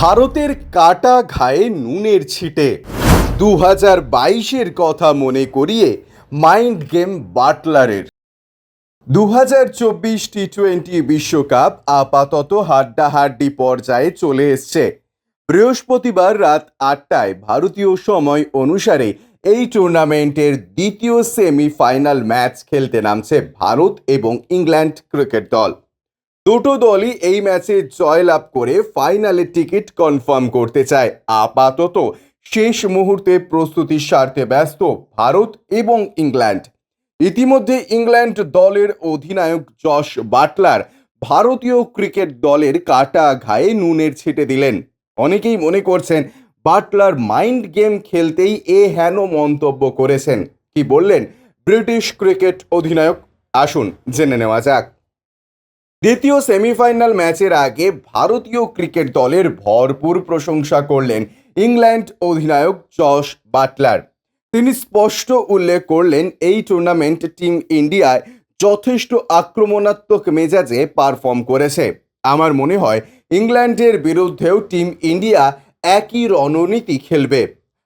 ভারতের কাটা ঘায়ে নুনের ছিটে। দু হাজার বাইশের কথা মনে করিয়ে মাইন্ড গেম বাটলারের। দু হাজার চব্বিশ টি টোয়েন্টি বিশ্বকাপ আপাতত হাড্ডাহাড্ডি পর্যায়ে চলে এসছে। বৃহস্পতিবার রাত আটটায় ভারতীয় সময় অনুসারে এই টুর্নামেন্টের দ্বিতীয় সেমিফাইনাল ম্যাচ খেলতে নামছে ভারত এবং ইংল্যান্ড ক্রিকেট দল। দুটো দলই এই ম্যাচে জয়লাভ করে ফাইনালে টিকিট কনফার্ম করতে চায়। আপাতত শেষ মুহূর্তে প্রস্তুতির স্বার্থে ব্যস্ত ভারত এবং ইংল্যান্ড। ইতিমধ্যে ইংল্যান্ড দলের অধিনায়ক যশ বাটলার ভারতীয় ক্রিকেট দলের কাটা ঘায়ে নুনের ছিটে দিলেন। অনেকেই মনে করছেন, বাটলার মাইন্ড গেম খেলতেই এ হেন মন্তব্য করেছেন। কি বললেন ব্রিটিশ ক্রিকেট অধিনায়ক? আসুন, জেনে নেওয়া যাক। দ্বিতীয় সেমিফাইনাল ম্যাচের আগে ভারতীয় ক্রিকেট দলের ভরপুর প্রশংসা করলেন ইংল্যান্ড অধিনায়ক জশ বাটলার। তিনি স্পষ্ট উল্লেখ করলেন, এই টুর্নামেন্ট টিম ইন্ডিয়ায় যথেষ্ট আক্রমণাত্মক মেজাজে পারফর্ম করেছে। আমার মনে হয়, ইংল্যান্ডের বিরুদ্ধেও টিম ইন্ডিয়া একই রণনীতি খেলবে।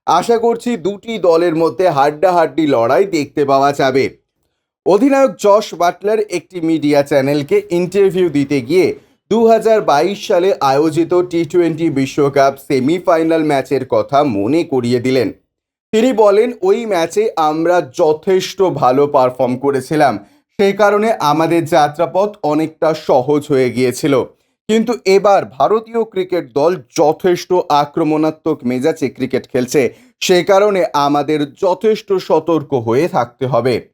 আশা করছি দুটি দলের মধ্যে হাড্ডাহাড্ডি লড়াই দেখতে পাওয়া যাবে। অধিনায়ক জশ বাটলার একটি মিডিয়া চ্যানেলকে ইন্টারভিউ দিতে গিয়ে দু হাজার বাইশ সালে আয়োজিত টি টোয়েন্টি বিশ্বকাপ সেমিফাইনাল ম্যাচের কথা মনে করিয়ে দিলেন। তিনি বলেন, ওই ম্যাচে আমরা যথেষ্ট ভালো পারফর্ম করেছিলাম। সেই কারণে আমাদের যাত্রাপথ অনেকটা সহজ হয়ে গিয়েছিল। কিন্তু এবার ভারতীয় ক্রিকেট দল যথেষ্ট আক্রমণাত্মক মেজাজে ক্রিকেট খেলছে। সে কারণে আমাদের যথেষ্ট সতর্ক হয়ে থাকতে হবে।